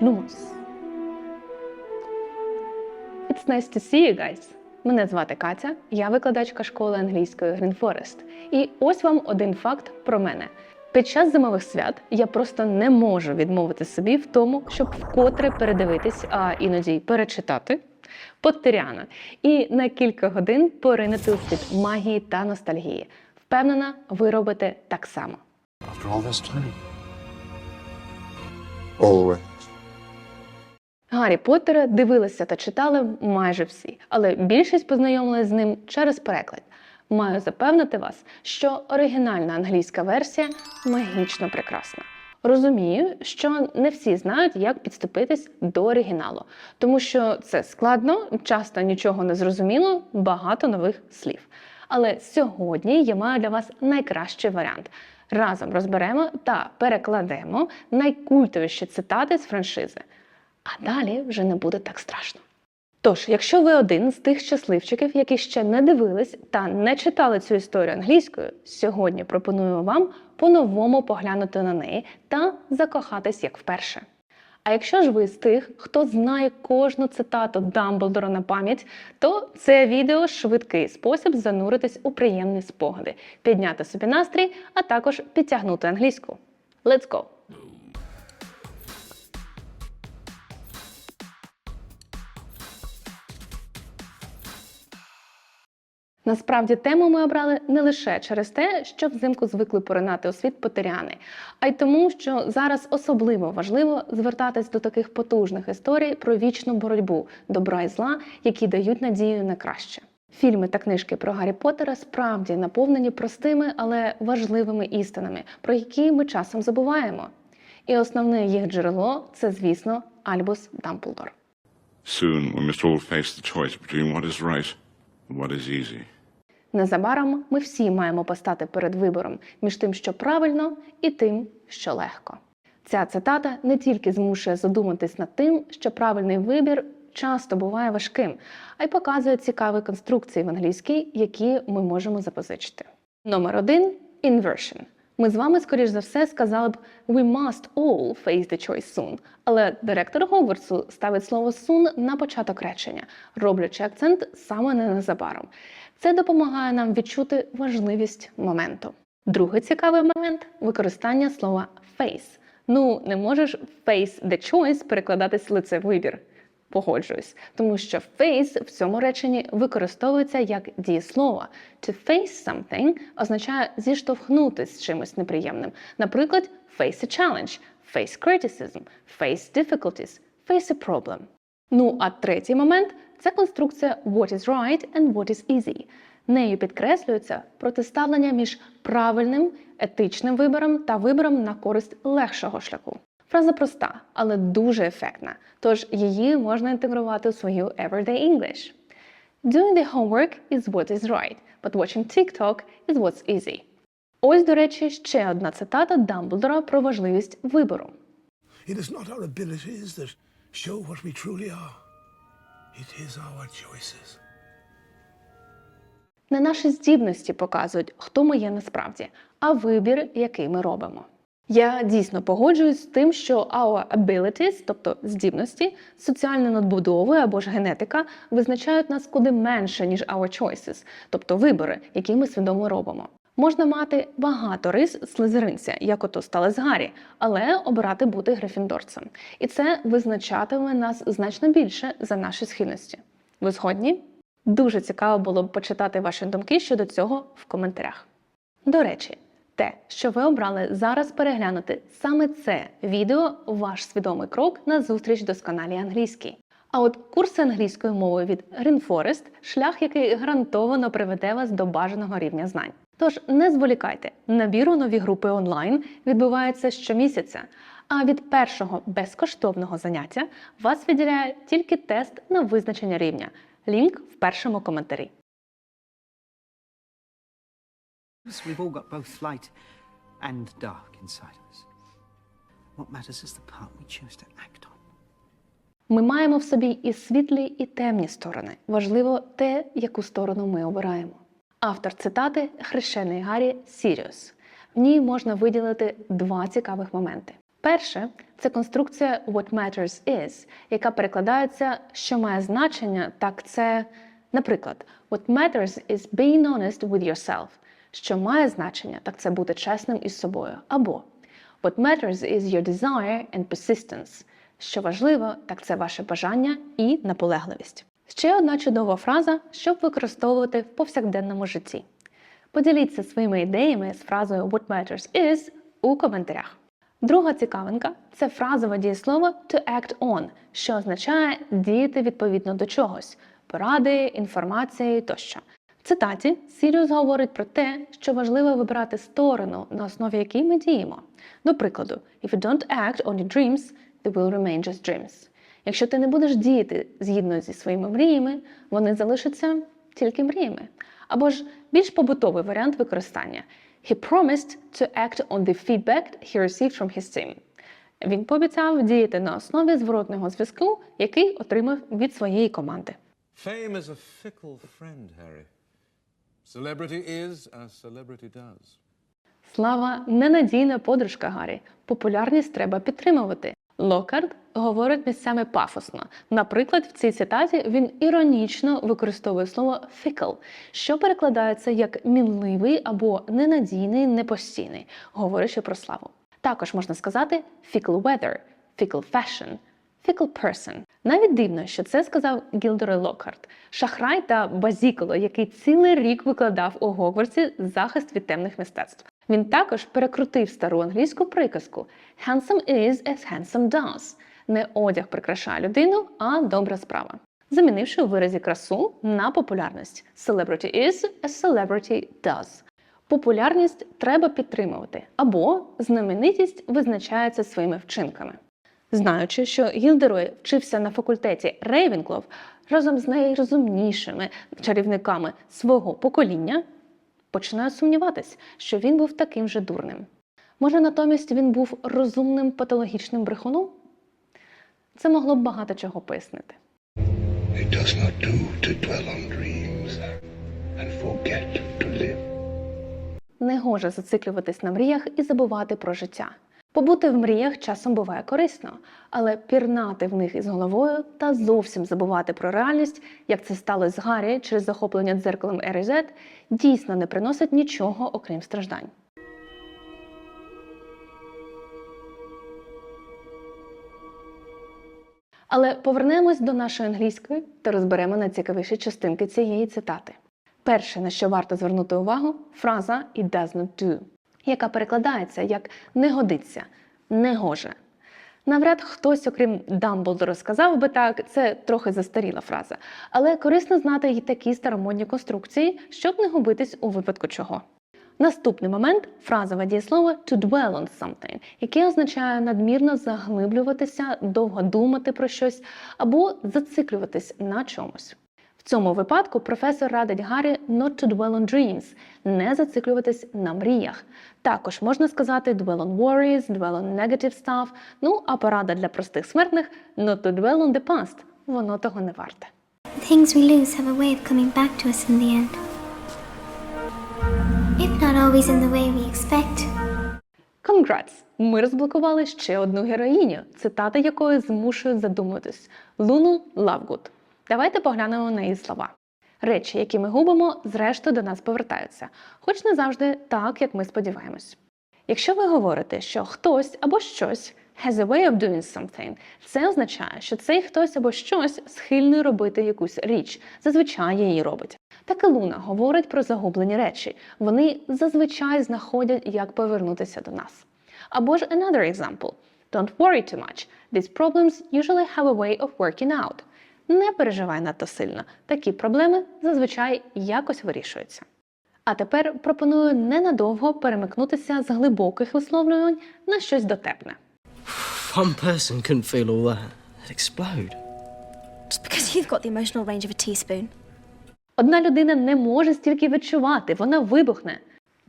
Lumos. It's nice to see you guys. Мене звати Катя, я викладачка школи англійської Green Forest. І ось вам один факт про мене. Під час зимових свят я просто не можу відмовити собі в тому, щоб вкотре передивитись, а іноді й перечитати Поттеріана і на кілька годин поринути у світ магії та ностальгії. Впевнена, ви робите так само. After all this time? All the way. Гаррі Поттера дивилися та читали майже всі, але більшість познайомилась з ним через переклад. Маю запевнити вас, що оригінальна англійська версія магічно прекрасна. Розумію, що не всі знають, як підступитись до оригіналу, тому що це складно, часто нічого не зрозуміло, багато нових слів. Але сьогодні я маю для вас найкращий варіант. Разом розберемо та перекладемо найкультовіші цитати з франшизи. А далі вже не буде так страшно. Тож, якщо ви один з тих щасливчиків, які ще не дивились та не читали цю історію англійською, сьогодні пропоную вам по-новому поглянути на неї та закохатись як вперше. А якщо ж ви з тих, хто знає кожну цитату Дамблдора на пам'ять, то це відео швидкий спосіб зануритись у приємні спогади, підняти собі настрій, а також підтягнути англійську. Let's go! Насправді тему ми обрали не лише через те, що взимку звикли поринати у світ потеряни, а й тому, що зараз особливо важливо звертатись до таких потужних історій про вічну боротьбу добра і зла, які дають надію на краще. Фільми та книжки про Гаррі Поттера справді наповнені простими, але важливими істинами, про які ми часом забуваємо. І основне їх джерело це, звісно, Альбус Дамблдор. Soon we must all face the choice between what is right and what is easy. Незабаром ми всі маємо постати перед вибором між тим, що правильно, і тим, що легко. Ця цитата не тільки змушує задуматись над тим, що правильний вибір часто буває важким, а й показує цікаві конструкції в англійській, які ми можемо запозичити. Номер один inversion. Ми з вами, скоріш за все, сказали б «We must all face the choice soon», але директор Гогвартсу ставить слово «soon» на початок речення, роблячи акцент саме на незабаром. Це допомагає нам відчути важливість моменту. Другий цікавий момент використання слова face. Ну, не можеш face the choice перекладатись лице вибір. Погоджуюсь, тому що face в цьому реченні використовується як дієслово. To face something означає зіштовхнутися з чимось неприємним. Наприклад, face a challenge, face criticism, face difficulties, face a problem. Ну а третій момент це конструкція what is right and what is easy. Нею підкреслюється протиставлення між правильним етичним вибором та вибором на користь легшого шляху. Фраза проста, але дуже ефектна, тож її можна інтегрувати у свою everyday English. Doing the homework is what is right, but watching TikTok is what's easy. Ось, до речі, ще одна цитата Дамблдора про важливість вибору. It is not our abilities that show what we truly are. It is our choices. Не наші здібності показують, хто ми є насправді, а вибір, який ми робимо. Я дійсно погоджуюсь з тим, що our abilities, тобто здібності, соціальна надбудови або ж генетика, визначають нас куди менше, ніж our choices, тобто вибори, які ми свідомо робимо. Можна мати багато рис слизеринця, як ото стали з Гаррі, але обирати бути грифіндорцем. І це визначатиме нас значно більше за наші схильності. Ви згодні? Дуже цікаво було б почитати ваші думки щодо цього в коментарях. До речі, те, що ви обрали зараз переглянути саме це відео ваш свідомий крок на зустріч досконалій англійській. А от курси англійської мови від Green Forest – шлях, який гарантовано приведе вас до бажаного рівня знань. Тож не зволікайте, набір у нові групи онлайн відбувається щомісяця. А від першого безкоштовного заняття вас відділяє тільки тест на визначення рівня. Лінк в першому коментарі. We've all got both light and dark inside us. What matters is the part we choose to act on. Ми маємо в собі і світлі, і темні сторони. Важливо те, яку сторону ми обираємо. Автор цитати хрещений Гаррі Сіріус. В ній можна виділити два цікавих моменти. Перше це конструкція what matters is, яка перекладається, що має значення, так це, наприклад, what matters is being honest with yourself. Що має значення, так це бути чесним із собою. Або what matters is your desire and persistence. Що важливо, так це ваше бажання і наполегливість. Ще одна чудова фраза, щоб використовувати в повсякденному житті. Поділіться своїми ідеями з фразою What matters is у коментарях. Друга цікавинка це фразове дієслово to act on, що означає діяти відповідно до чогось, поради, інформації тощо. Цитаті Сіріус говорить про те, що важливо вибирати сторону, на основі якій ми діємо. До прикладу, if you don't act on your dreams, they will remain just dreams. Якщо ти не будеш діяти згідно зі своїми мріями, вони залишаться тільки мріями. Або ж більш побутовий варіант використання. He promised to act on the feedback he received from his team. Він пообіцяв діяти на основі зворотного зв'язку, який отримав від своєї команди. Fame is a fickle friend, Harry. Celebrity is as celebrity does. Слава ненадійна подружка Гаррі. Популярність треба підтримувати. Локард говорить місцями пафосно. Наприклад, в цій цитаті він іронічно використовує слово fickle, що перекладається як мінливий або ненадійний, непостійний, говорячи про славу. Також можна сказати fickle weather, fickle fashion, fickle person. Навіть дивно, що це сказав Гілдерой Локхарт, шахрай та базіколо, який цілий рік викладав у Гогвартсі захист від темних мистецтв. Він також перекрутив стару англійську приказку «Handsome is as handsome does» – не одяг прикрашає людину, а добра справа. Замінивши у виразі красу на популярність «Celebrity is as celebrity does». Популярність треба підтримувати, або знаменитість визначається своїми вчинками. Знаючи, що Гілдерой вчився на факультеті Рейвенклов разом з найрозумнішими чарівниками свого покоління, починаю сумніватись, що він був таким же дурним. Може, натомість він був розумним патологічним брехуном? Це могло б багато чого пояснити. It does not do to dwell on dreams and forget to live. Негоже зациклюватись на мріях і забувати про життя. Побути в мріях часом буває корисно, але пірнати в них із головою та зовсім забувати про реальність, як це сталося з Гаррі через захоплення дзеркалом Ерізет, дійсно не приносить нічого окрім страждань. Але повернемось до нашої англійської та розберемо найцікавіші частинки цієї цитати. Перше, на що варто звернути увагу, фраза «it does not do», яка перекладається як не годиться, не гоже. Навряд хтось, окрім Дамблдора, сказав би так, це трохи застаріла фраза, але корисно знати й такі старомодні конструкції, щоб не губитись у випадку чого. Наступний момент фразове дієслово to dwell on something, яке означає надмірно заглиблюватися, довго думати про щось або зациклюватись на чомусь. Цьому випадку професор радить Гаррі not to dwell on dreams, не зациклюватись на мріях. Також можна сказати dwell on worries, dwell on negative stuff, ну а порада для простих смертних not to dwell on the past, воно того не варте. Things we lose have a way of coming back to us in the end. If not always in the way we expect. Congrats! Ми розблокували ще одну героїню, цитата якої змушують задуматись Луну Лавгуд. Давайте поглянемо на її слова. Речі, які ми губимо, зрештою до нас повертаються, хоч не завжди так, як ми сподіваємось. Якщо ви говорите, що хтось або щось has a way of doing something, це означає, що цей хтось або щось схильний робити якусь річ, зазвичай її робить. Так і Луна говорить про загублені речі. Вони зазвичай знаходять, як повернутися до нас. Або ж another example. Don't worry too much. These problems usually have a way of working out. Не переживай надто сильно. Такі проблеми зазвичай якось вирішуються. А тепер пропоную ненадовго перемикнутися з глибоких висловлювань на щось дотепне. One person couldn't feel all that. They'd explode. Just because you've got the emotional range of a teaspoon. Одна людина не може стільки відчувати, вона вибухне.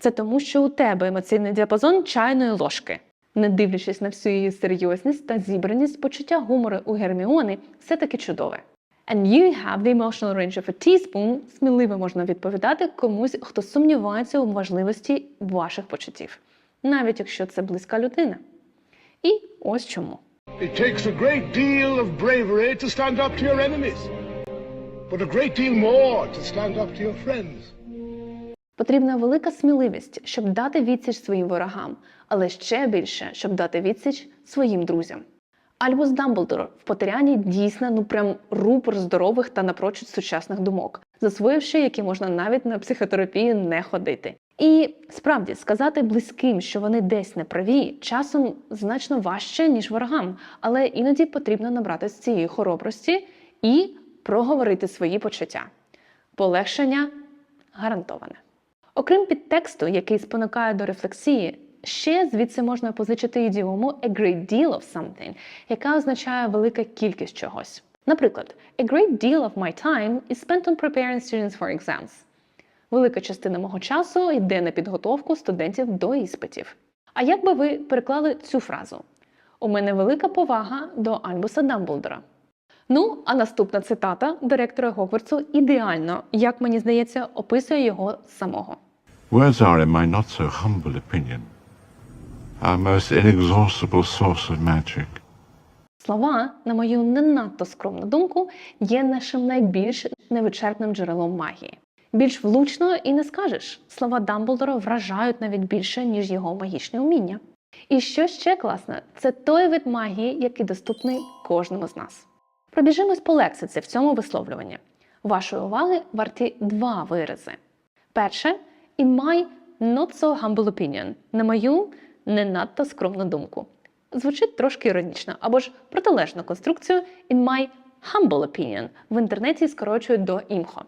Це тому, що у тебе емоційний діапазон чайної ложки. Не дивлячись на всю її серйозність та зібраність, почуття гумору у Герміони все-таки чудове. And you have the emotional range of a teaspoon сміливо можна відповідати комусь, хто сумнівається у важливості ваших почуттів, навіть якщо це близька людина. І ось чому. It takes a great deal of bravery to stand up to your enemies, but a great deal more to stand up to your friends. Потрібна велика сміливість, щоб дати відсіч своїм ворогам, але ще більше, щоб дати відсіч своїм друзям. Альбус Дамблдор в Потеряні дійсно ну прям рупор здорових та напрочуд сучасних думок, засвоївши, які можна навіть на психотерапію не ходити. І справді сказати близьким, що вони десь не праві, часом значно важче, ніж ворогам, але іноді потрібно набратися цієї хоробрості і проговорити свої почуття. Полегшення гарантоване. Окрім підтексту, який спонукає до рефлексії, ще звідси можна позичити ідіому a great deal of something, яка означає велика кількість чогось. Наприклад, a great deal of my time is spent on preparing students for exams. Велика частина мого часу йде на підготовку студентів до іспитів. А як би ви переклали цю фразу? У мене велика повага до Альбуса Дамблдора. Ну, а наступна цитата директора Гогвартсу ідеально, як мені здається, описує його самого. Words are, in my not so humble opinion, our most inexhaustible source of magic. Слова, на мою не надто скромну думку, є нашим найбільш невичерпним джерелом магії. Більш влучно і не скажеш. Слова Дамблдора вражають навіть більше, ніж його магічне уміння. І що ще класне, це той вид магії, який доступний кожному з нас. Пробіжимось по лексиці в цьому висловлюванні. Вашої уваги варті два вирази. Перше, in my not so humble opinion, на мою не надто скромну думку. Звучить трошки іронічно, або ж протилежну конструкцію in my humble opinion в інтернеті скорочують до імхо.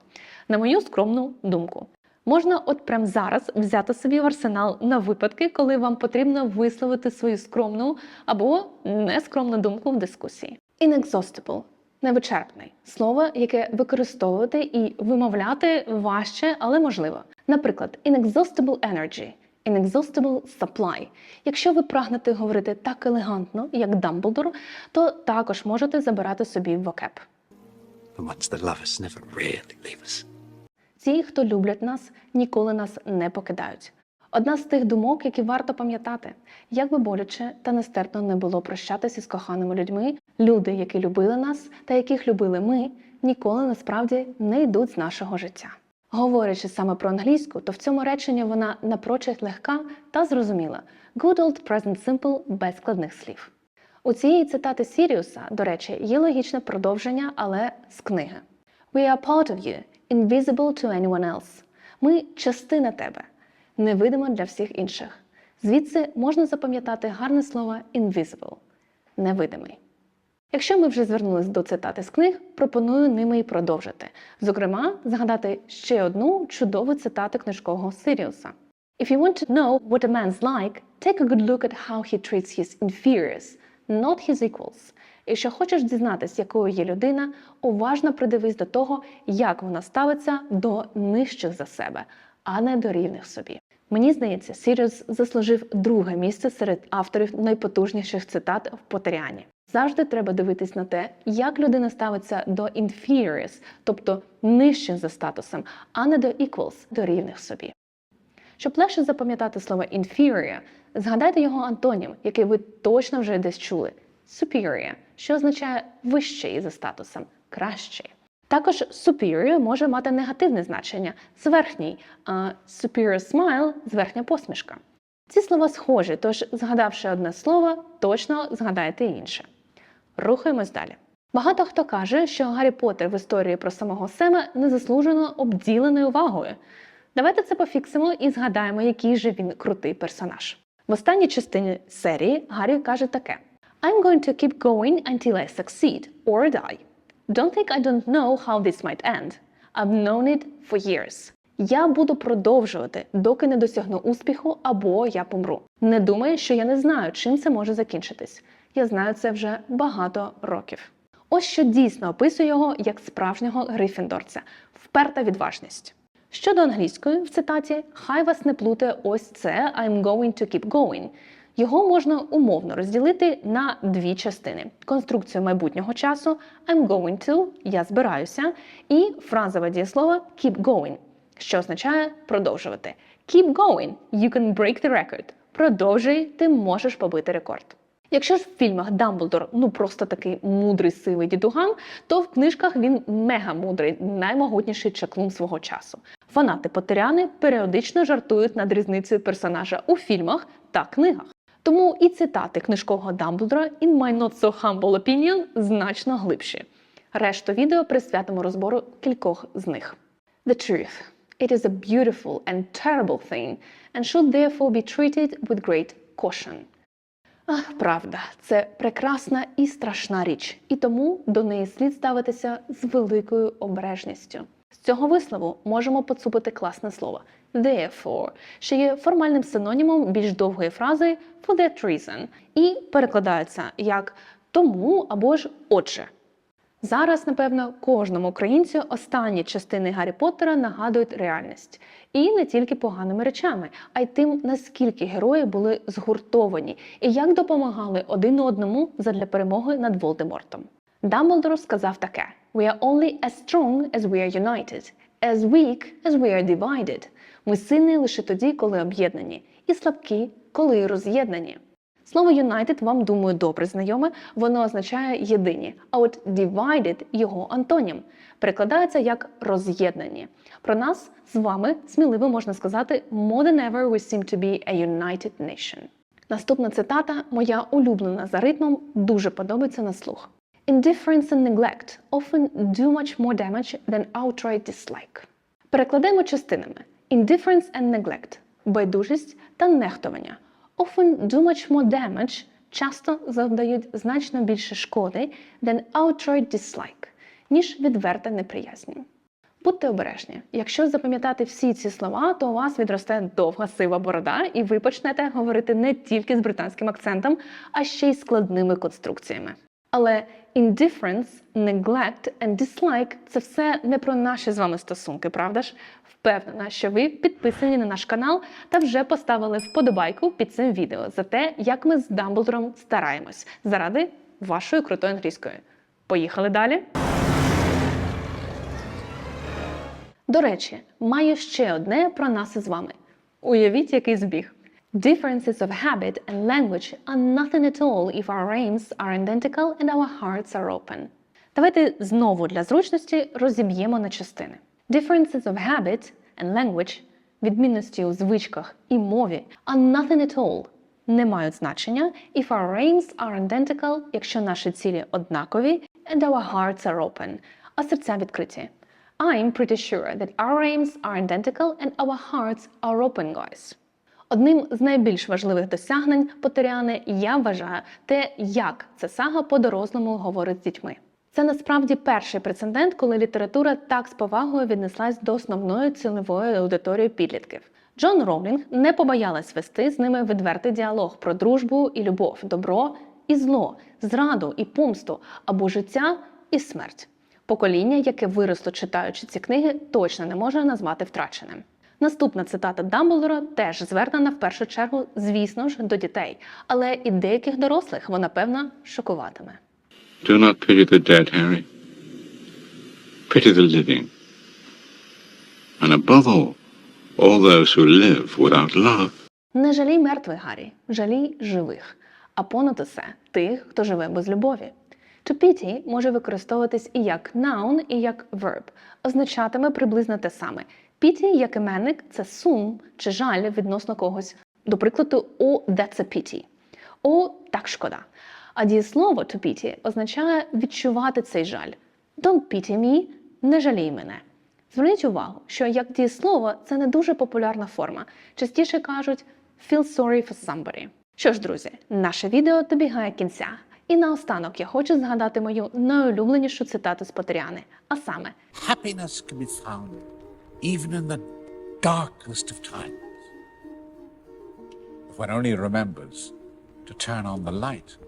На мою скромну думку. Можна от прямо зараз взяти собі в арсенал на випадки, коли вам потрібно висловити свою скромну або нескромну думку в дискусії. Inexhaustible – невичерпний слово, яке використовувати і вимовляти важче, але можливо. Наприклад, inexhaustible energy, inexhaustible supply. Якщо ви прагнете говорити так елегантно, як Дамблдор, то також можете забирати собі вокеп. Really. Ті, хто люблять нас, ніколи нас не покидають. Одна з тих думок, які варто пам'ятати, як би боляче та нестерпно не було прощатися з коханими людьми, люди, які любили нас та яких любили ми, ніколи насправді не йдуть з нашого життя. Говорячи саме про англійську, то в цьому реченні вона напрочуд легка та зрозуміла. Good old present simple без складних слів. У цієї цитати Сіріуса, до речі, є логічне продовження, але з книги. We are part of you, invisible to anyone else. Ми частина тебе, невидима для всіх інших. Звідси можна запам'ятати гарне слово invisible – невидимий. Якщо ми вже звернулись до цитати з книг, пропоную ними і продовжити. Зокрема, згадати ще одну чудову цитату книжкового Сиріуса. If you want to know what a man's like, take a good look at how he treats his inferiors, not his equals. Якщо хочеш дізнатись, якою є людина, уважно придивись до того, як вона ставиться до нижчих за себе, а не до рівних собі. Мені здається, Сіріус заслужив друге місце серед авторів найпотужніших цитат в Потеріані. Завжди треба дивитись на те, як людина ставиться до inferiors, тобто нижчих за статусом, а не до equals, до рівних собі. Щоб легше запам'ятати слово inferior, згадайте його антонім, який ви точно вже десь чули superior, що означає вищий за статусом, кращий. Також superior може мати негативне значення зверхній, а superior smile зверхня посмішка. Ці слова схожі, тож, згадавши одне слово, точно згадаєте інше. Рухаємось далі. Багато хто каже, що Гаррі Поттер в історії про самого Сема незаслужено обділений увагою. Давайте це пофіксимо і згадаємо, який же він крутий персонаж. В останній частині серії Гаррі каже таке: I'm going to keep going until I succeed or die. Don't think I don't know how this might end. I've known it for years. Я буду продовжувати, доки не досягну успіху або я помру. Не думай, що я не знаю, чим це може закінчитись. Я знаю це вже багато років. Ось що дійсно описує його як справжнього грифіндорця вперта відважність. Щодо англійської в цитаті, хай вас не плутає ось це I'm going to keep going. Його можна умовно розділити на дві частини: конструкцію майбутнього часу I'm going to, я збираюся, і фразове дієслово keep going, що означає продовжувати. Keep going, you can break the record. Продовжуй, ти можеш побити рекорд. Якщо ж в фільмах Дамблдор ну просто такий мудрий сивий дідуган, то в книжках він мега мудрий, наймогутніший чаклун свого часу. Фанати Поттеряни періодично жартують над різницею персонажа у фільмах та книгах. Тому і цитати книжкового Дамблдора in my not so humble opinion значно глибші. Решту відео присвятимо розбору кількох з них. The truth. It is a beautiful and terrible thing, and should therefore be treated with great caution. Ах, правда, це прекрасна і страшна річ, і тому до неї слід ставитися з великою обережністю. З цього вислову можемо поцупити класне слово therefore, що є формальним синонімом більш довгої фрази for that reason, і перекладається як тому або ж отже. Зараз, напевно, кожному українцю останні частини Гаррі Поттера нагадують реальність. І не тільки поганими речами, а й тим, наскільки герої були згуртовані і як допомагали один одному задля перемоги над Волдемортом. Дамблдор сказав таке: We are only as strong as we are united, as weak as we are divided. Ми сильні лише тоді, коли об'єднані, і слабкі, коли роз'єднані. Слово united вам, думаю, добре знайоме, воно означає єдині, а от divided – його антонім. Перекладається як роз'єднані. Про нас з вами сміливо можна сказати more than ever we seem to be a united nation. Наступна цитата, моя улюблена за ритмом, дуже подобається на слух. Indifference and neglect often do much more damage than outright dislike. Перекладемо частинами. Indifference and neglect – байдужість та нехтування – often do much more damage, часто завдають значно більше шкоди than outright dislike, ніж відверта неприязнь. Будьте обережні. Якщо запам'ятати всі ці слова, то у вас відросте довга сива борода, і ви почнете говорити не тільки з британським акцентом, а ще й складними конструкціями. Але indifference, neglect and dislike – це все не про наші з вами стосунки, правда ж? Впевнена, що ви підписані на наш канал та вже поставили вподобайку під цим відео за те, як ми з Дамблдором стараємось заради вашої крутої англійської. Поїхали далі. До речі, маю ще одне про нас із вами. Уявіть, який збіг. Differences of habit and language are nothing at all if our aims are identical and our hearts are open. Давайте знову для зручності розіб'ємо на частини. Differences of habit and language відмінності у звичках і мові are nothing at all не мають значення if our aims are identical, якщо наші цілі однакові and our hearts are open, а серця відкриті. I'm pretty sure that our aims are identical and our hearts are open, guys. Одним з найбільш важливих досягнень Поттеріани я вважаю те, як ця сага по-дорослому говорить з дітьми. Це насправді перший прецедент, коли література так з повагою віднеслась до основної цільової аудиторії підлітків. Джон Роулінг не побоялась вести з ними відвертий діалог про дружбу і любов, добро і зло, зраду і помсту або життя і смерть. Покоління, яке виросло читаючи ці книги, точно не може назвати втраченим. Наступна цитата Дамблдора теж звернена в першу чергу, звісно ж, до дітей, але і деяких дорослих вона певно шокуватиме. Do not pity the dead, Harry. Pity the living. And above all, all those who live without love. Не жалій мертвих, Гаррі, жалій живих, а понад усе тих, хто живе без любові. To pity може використовуватись і як noun, і як verb. Означатиме приблизно те саме. Pity, як іменник, це сум чи жаль відносно когось. До прикладу, о, that's a pity. О, так шкода. А дієслово to pity означає відчувати цей жаль. Don't pity me, не жалій мене. Зверніть увагу, що як дієслово це не дуже популярна форма. Частіше кажуть feel sorry for somebody. Що ж, друзі, наше відео добігає кінця. І наостанок я хочу згадати мою найулюбленішу цитату з Потеряни, а саме Happiness can be found even in the darkest of times. If one only remembers to turn on the light.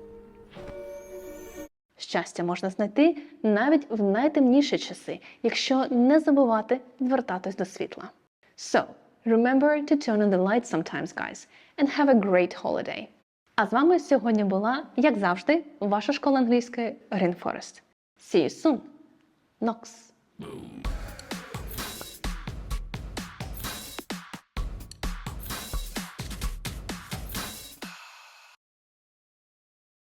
щастя можна знайти навіть в найтемніші часи, якщо не забувати звертатись до світла. So, remember to turn on the light sometimes, guys, and have a great holiday. А з вами сьогодні була, як завжди, ваша школа англійської Green Forest. See you soon. Knox.